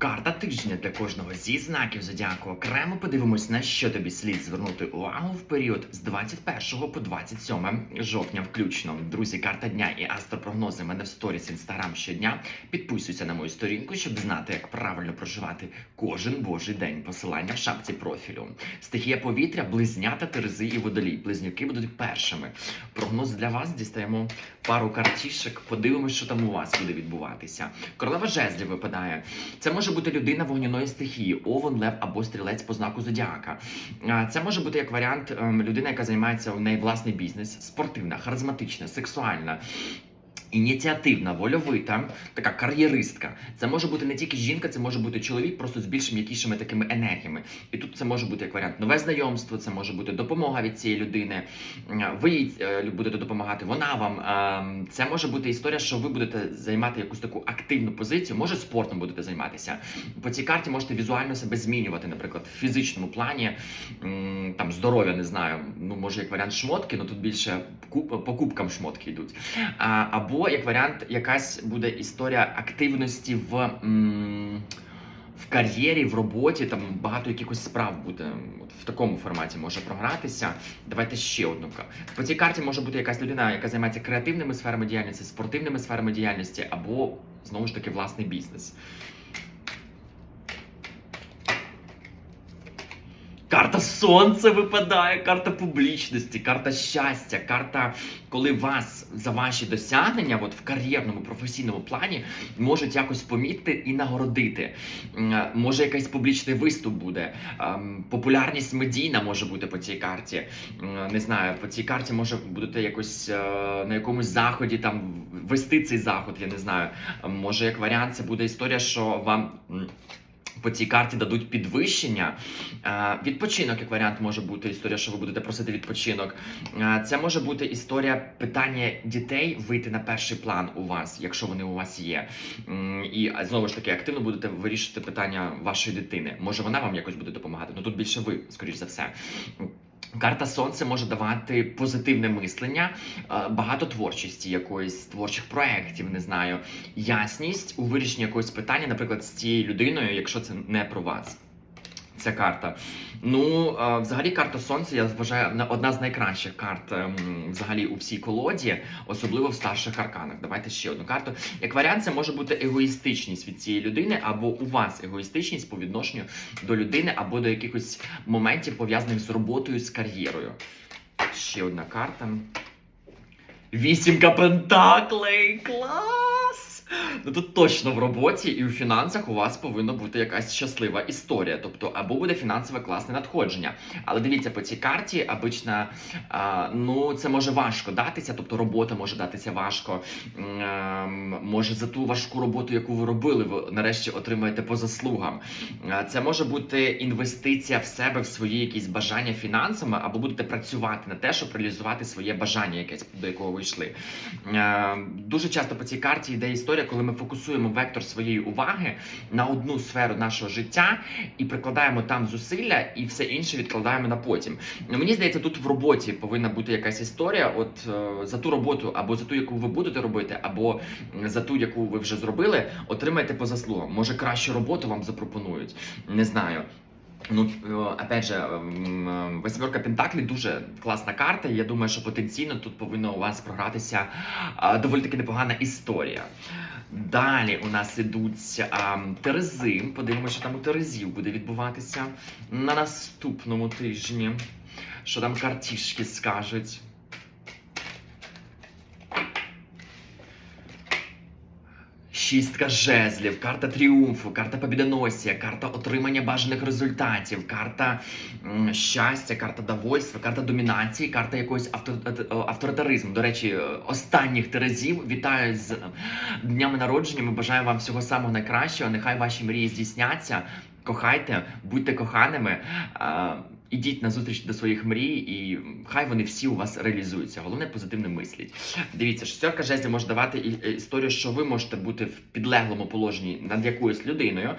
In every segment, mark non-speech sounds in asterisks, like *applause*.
Карта тижня для кожного зі знаків зодіаку. Окремо подивимось, на що тобі слід звернути увагу в період з 21 по 27 жовтня включно. Друзі, карта дня і астропрогнози мене в сторіс інстаграм щодня. Підписуйся на мою сторінку, щоб знати, як правильно проживати кожен божий день. Посилання в шапці профілю. Стихія повітря, близнята, терези і водолій. Близнюки будуть першими. Прогноз для вас дістаємо пару картішек. Подивимось, що там у вас буде відбуватися. Королева жезлів випадає. Це може бути людина вогняної стихії, овен, лев або стрілець по знаку зодіака. Це може бути як варіант ем, людина, яка займається у неї власний бізнес, спортивна, харизматична, сексуальна. Ініціативна, вольовита, така кар'єристка. Це може бути не тільки жінка, це може бути чоловік, просто з більш м'якішими такими енергіями. І тут це може бути як варіант нове знайомство, це може бути допомога від цієї людини. Ви е, будете допомагати, вона вам. Ем, Це може бути історія, що ви будете займати якусь таку активну позицію, може спортом будете займатися. По цій карті можете візуально себе змінювати, наприклад, в фізичному плані, там здоров'я, не знаю. Ну, може, як варіант шмотки, але тут більше по кубкам шмотки йдуть. А, або як варіант, якась буде історія активності в. В кар'єрі, в роботі там багато якихось справ буде от в такому форматі може програтися. Давайте ще одну. По цій карті може бути якась людина, яка займається креативними сферами діяльності, спортивними сферами діяльності, або знову ж таки власний бізнес. Карта сонця випадає, карта публічності, карта щастя, карта, коли вас за ваші досягнення, от в кар'єрному професійному плані, можуть якось помітити і нагородити. Е, Може, якийсь публічний виступ буде, ем, популярність медійна може бути по цій карті. Не знаю, по цій карті може будете якось е, на якомусь заході там вести цей заход, я не знаю. Може, як варіант, це буде історія, що вам. По цій карті дадуть підвищення. Е, Відпочинок, як варіант, може бути історія, що ви будете просити відпочинок. Е, Це може бути історія питання дітей вийти на перший план у вас, якщо вони у вас є. І знову ж таки активно будете вирішити питання вашої дитини. Може, вона вам якось буде допомагати. Ну тут більше ви, скоріш за все. Карта сонце може давати позитивне мислення, е, багато творчості, якоїсь творчих проєктів, не знаю, ясність у вирішенні якогось питання, наприклад, з цією людиною, якщо це не про вас. Ця карта. Ну, е, взагалі, карта сонця, я вважаю, одна з найкращих карт ем, взагалі у всій колоді, особливо в старших арканах. Давайте ще одну карту. Як варіант, це може бути егоїстичність від цієї людини, або у вас егоїстичність по відношенню до людини, або до якихось моментів пов'язаних з роботою, з кар'єрою. Ще одна карта. Вісімка пентаклей! Клас! *laughs* Ну тут точно в роботі і у фінансах у вас повинна бути якась щаслива історія. Тобто, або буде фінансове класне надходження. Але дивіться, по цій карті обично, а, ну це може важко датися, тобто робота може датися важко. М, ем, Може за ту важку роботу, яку ви робили, ви нарешті отримаєте по заслугам. Е, Це може бути інвестиція в себе, в свої якісь бажання фінансами, або будете працювати на те, щоб реалізувати своє бажання, якесь до якого ви йшли. Е, Дуже часто по цій карті йде історія, коли ми фокусуємо вектор своєї уваги на одну сферу нашого життя і прикладаємо там зусилля, і все інше відкладаємо на потім. Ну, Мені здається, тут в роботі повинна бути якась історія. От е, за ту роботу, або за ту, яку ви будете робити, або за ту, яку ви вже зробили, отримаєте по заслугам. Може, кращу роботу вам запропонують. Не знаю. Ну, е, опять же, е, восьмерка Пентаклі дуже класна карта. Я думаю, що потенційно тут повинна у вас програтися доволі таки непогана історія. Далі у нас ідуть а, Терези. Подивимося, що там у Терезів буде відбуватися на наступному тижні. Що там картішки скажуть. Шістка жезлів, карта тріумфу, карта побідоносія, карта отримання бажаних результатів, карта щастя, карта довольства, карта домінації, карта якогось авто, е, авторитаризму. До речі, е, останніх терезів вітаю з днями народження. Ми бажаю вам всього самого найкращого. Нехай ваші мрії здійсняться. Кохайте, будьте коханими. Ідіть на зустріч до своїх мрій, і хай вони всі у вас реалізуються. Головне позитивно мисліть. Дивіться, шестерка жезлів може давати е, історію, що ви можете бути в підлеглому положенні над якоюсь людиною.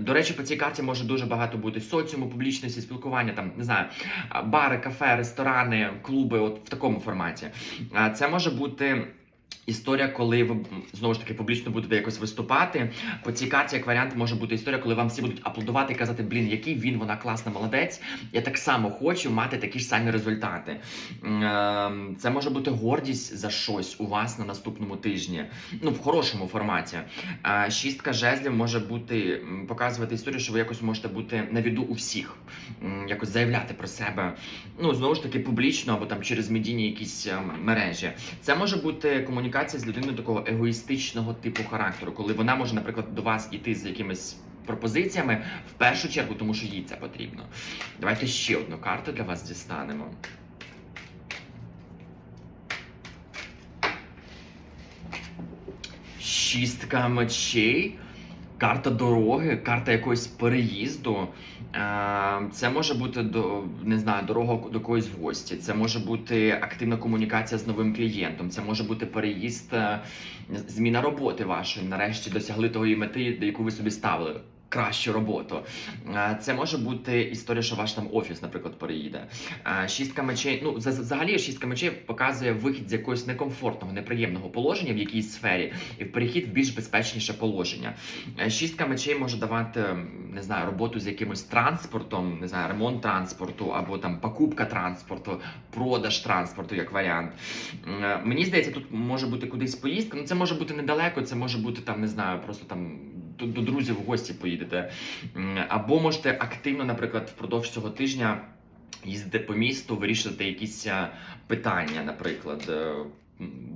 До речі, по цій карті може дуже багато бути соціуму, публічності, спілкування, там не знаю, бари, кафе, ресторани, клуби, от в такому форматі. Це може бути. Історія, коли ви знову ж таки публічно будете якось виступати. По цій карті, як варіант, може бути історія, коли вам всі будуть аплодувати і казати, блін, який він, вона класна, молодець. Я так само хочу мати такі ж самі результати. Е, Це може бути гордість за щось у вас на наступному тижні. Ну, в хорошому форматі. Шістка жезлів може бути показувати історію, що ви якось можете бути на віду у всіх, якось заявляти про себе. Ну, знову ж таки, публічно або там через медійні якісь е, мережі. Це може бути комунікація з людиною такого егоїстичного типу характеру, коли вона може, наприклад, до вас іти з якимись пропозиціями в першу чергу, тому що їй це потрібно. Давайте ще одну карту для вас дістанемо. Шістка мечей, карта дороги, карта якогось переїзду. Е, Це може бути до не знаю, дорога до когось в гості. Це може бути активна комунікація з новим клієнтом. Це може бути переїзд, е, зміна роботи вашої. Нарешті досягли тої мети, яку ви собі ставили. Кращу роботу. Е, Це може бути історія, що ваш там офіс, наприклад, переїде. Е, Шістка мечей. Ну, за- взагалі, шістка мечей показує вихід з якогось некомфортного, неприємного положення в якійсь сфері і в перехід в більш безпечніше положення. Е, Шістка мечей може давати не знаю, роботу з якимось транспортом, не знаю, ремонт транспорту або там покупка транспорту, продаж транспорту як варіант. Мені здається, тут може бути кудись поїздка. Ну це може бути недалеко, це може бути там, не знаю, просто там до, до друзів в гості поїдете. Або можете активно, наприклад, впродовж цього тижня. Їздити по місту, вирішувати якісь е, питання, наприклад. е,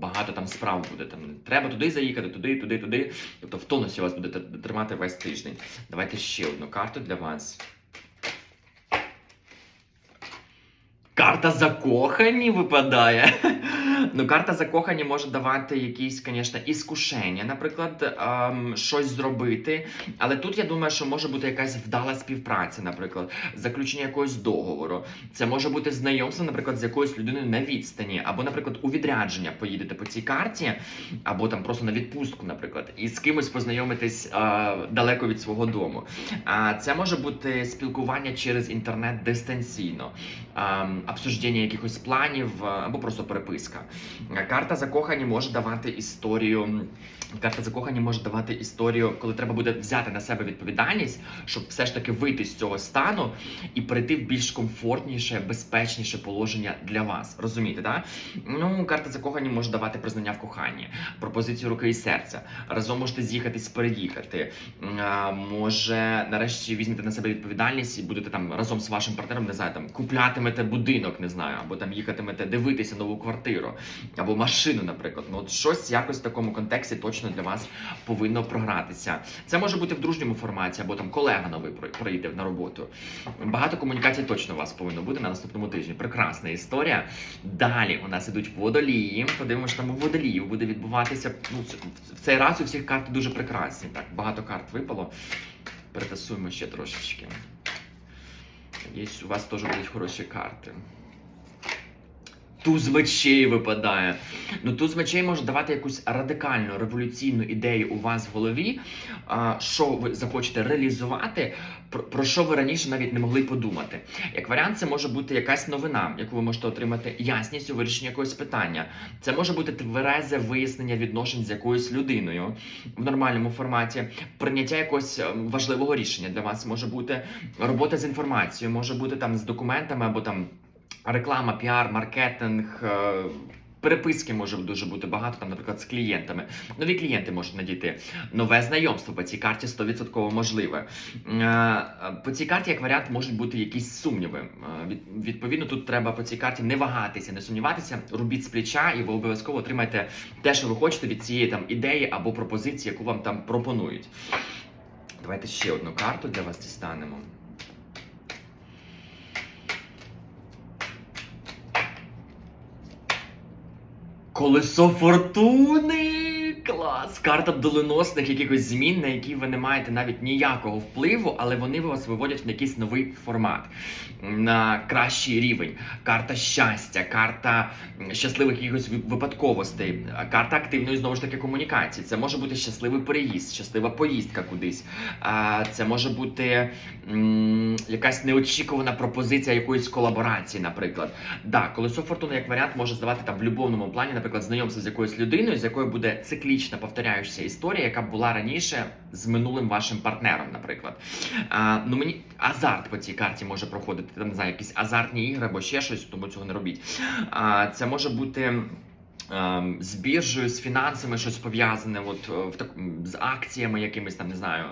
Багато там справ буде. Там треба туди заїхати, туди, туди, туди. Тобто в тонусі вас буде тримати весь тиждень. Давайте ще одну карту для вас. Карта закохані випадає. Ну, карта закохані може давати якісь, звісно, іскушення, наприклад, ем, щось зробити. Але тут я думаю, що може бути якась вдала співпраця, наприклад, заключення якогось договору. Це може бути знайомство, наприклад, з якоюсь людиною на відстані, або, наприклад, у відрядження поїдете по цій карті, або там просто на відпустку, наприклад, і з кимось познайомитись е, далеко від свого дому. А це може бути спілкування через інтернет дистанційно, ем, обсуждення якихось планів е, або просто переписка. Карта закохані може давати історію. Карта закохані може давати історію, коли треба буде взяти на себе відповідальність, щоб все ж таки вийти з цього стану і перейти в більш комфортніше, безпечніше положення для вас. Розумієте, так? Ну, карта закохані може давати признання в коханні, пропозицію руки і серця. Разом можете з'їхатись, переїхати. Може, нарешті візьмете на себе відповідальність і будете там разом з вашим партнером, не знаю, там куплятимете будинок, не знаю, або там їхатимете дивитися нову квартиру, або машину, наприклад. Ну, от щось якось в такому контексті точно для вас повинно програтися. Це може бути в дружньому форматі, або там колега новий прийде на роботу. Багато комунікацій точно у вас повинно бути на наступному тижні. Прекрасна історія. Далі у нас ідуть водолії. Подивимося, там у водоліїв буде відбуватися. Ну, в цей раз у всіх карти дуже прекрасні. Так, багато карт випало. Перетасуємо ще трошечки. Надіюсь, у вас теж будуть хороші карти. Туз мечей випадає. Ну, туз мечей може давати якусь радикальну революційну ідею у вас в голові, що ви захочете реалізувати, про, що ви раніше навіть не могли подумати. Як варіант, це може бути якась новина, яку ви можете отримати ясність у вирішенні якогось питання. Це може бути тверезе вияснення відношень з якоюсь людиною в нормальному форматі, прийняття якогось е, важливого рішення для вас може бути робота з інформацією, може бути там з документами або там реклама, піар, маркетинг. е, Переписки може дуже бути багато, там, наприклад, з клієнтами. Нові клієнти можуть надійти. Нове знайомство по цій карті 100% можливе. Е, По цій карті, як варіант, можуть бути якісь сумніви. Е, Відповідно, тут треба по цій карті не вагатися, не сумніватися, робіть з плеча, і ви обов'язково отримаєте те, що ви хочете від цієї там ідеї або пропозиції, яку вам там пропонують. Давайте ще одну карту для вас дістанемо. Колесо фортуни! Клас! Карта доленосних якихось змін, на які ви не маєте навіть ніякого впливу, але вони вас виводять в якийсь новий формат, на кращий рівень. Карта щастя, карта щасливих якихось випадковостей, карта активної знову ж таки комунікації. Це може бути щасливий переїзд, щаслива поїздка кудись. Це може бути якась неочікувана пропозиція якоїсь колаборації, наприклад. Да, колесо фортуни як варіант може здавати там в любовному плані, наприклад, знайомство з якоюсь людиною, з якою буде циклічна повторяючася історія, яка була раніше з минулим вашим партнером, наприклад. А, ну мені азарт по цій карті може проходити. Там не якісь азартні ігри або ще щось, тому цього не робіть. А, це може бути. Ем, З біржею, з фінансами щось пов'язане, от е, в так з акціями, якимись там не знаю,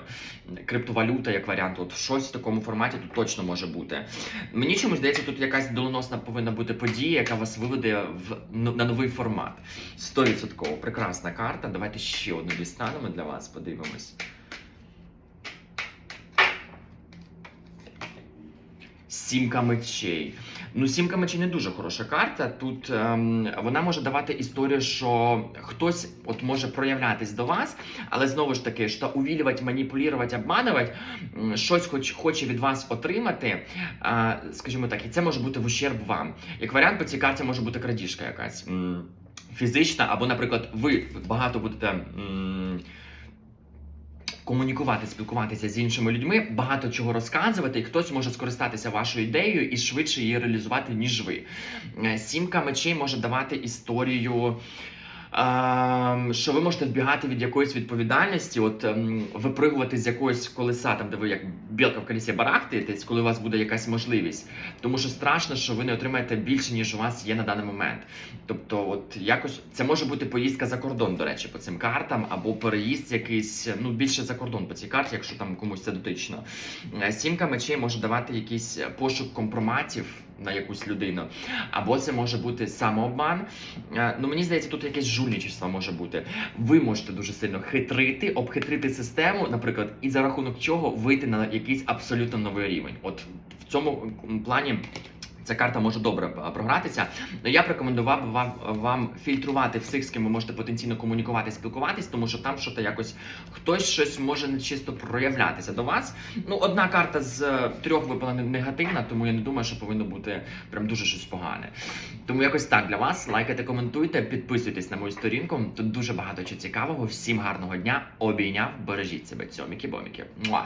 криптовалюта як варіант. От щось в такому форматі тут точно може бути. Мені чомусь здається, тут якась доленосна повинна бути подія, яка вас виведе в ну, на новий формат. 100% прекрасна карта. Давайте ще одну дістанемо для вас, подивимось. Сімка мечей. Ну, сімка мечей не дуже хороша карта. Тут ем, вона може давати історію, що хтось от може проявлятись до вас, але знову ж таки, що увілювати, маніпулювати, обманувати, щось хоч хоче від вас отримати, а, скажімо так, і це може бути в ущерб вам. Як варіант, по цій карті може бути крадіжка якась фізична, або, наприклад, ви багато будете. м, Комунікувати, спілкуватися з іншими людьми, багато чого розказувати, і хтось може скористатися вашою ідеєю і швидше її реалізувати, ніж ви. Е, Сімка мечей може давати історію. Ем, Що ви можете вбігати від якоїсь відповідальності, от ем, випригувати з якогось колеса, там де ви як білка в колесі барахтаєтесь, коли у вас буде якась можливість. Тому що страшно, що ви не отримаєте більше, ніж у вас є на даний момент. Тобто, от якось це може бути поїздка за кордон, до речі, по цим картам, або переїзд якийсь, ну більше за кордон по цій карті, якщо там комусь це дотично. Е, Сімка мечей може давати якийсь пошук компроматів на якусь людину, або це може бути самообман. Е, Ну мені здається, тут якесь жульничество може бути. Ви можете дуже сильно хитрити, обхитрити систему, наприклад, і за рахунок чого вийти на якийсь абсолютно новий рівень. От в цьому плані. Ця карта може добре е, програтися. Ну, я б рекомендував вам, вам фільтрувати всіх, з ким ви можете потенційно комунікувати, спілкуватись, тому що там щось якось хтось щось може нечисто проявлятися до вас. Ну, одна карта з е, трьох випала негативна, тому я не думаю, що повинно бути прям дуже щось погане. Тому якось так для вас. Лайкайте, коментуйте, підписуйтесь на мою сторінку. Тут дуже багато чого цікавого. Всім гарного дня. Обійняв, бережіть себе. Цьоміки-боміки. Муа!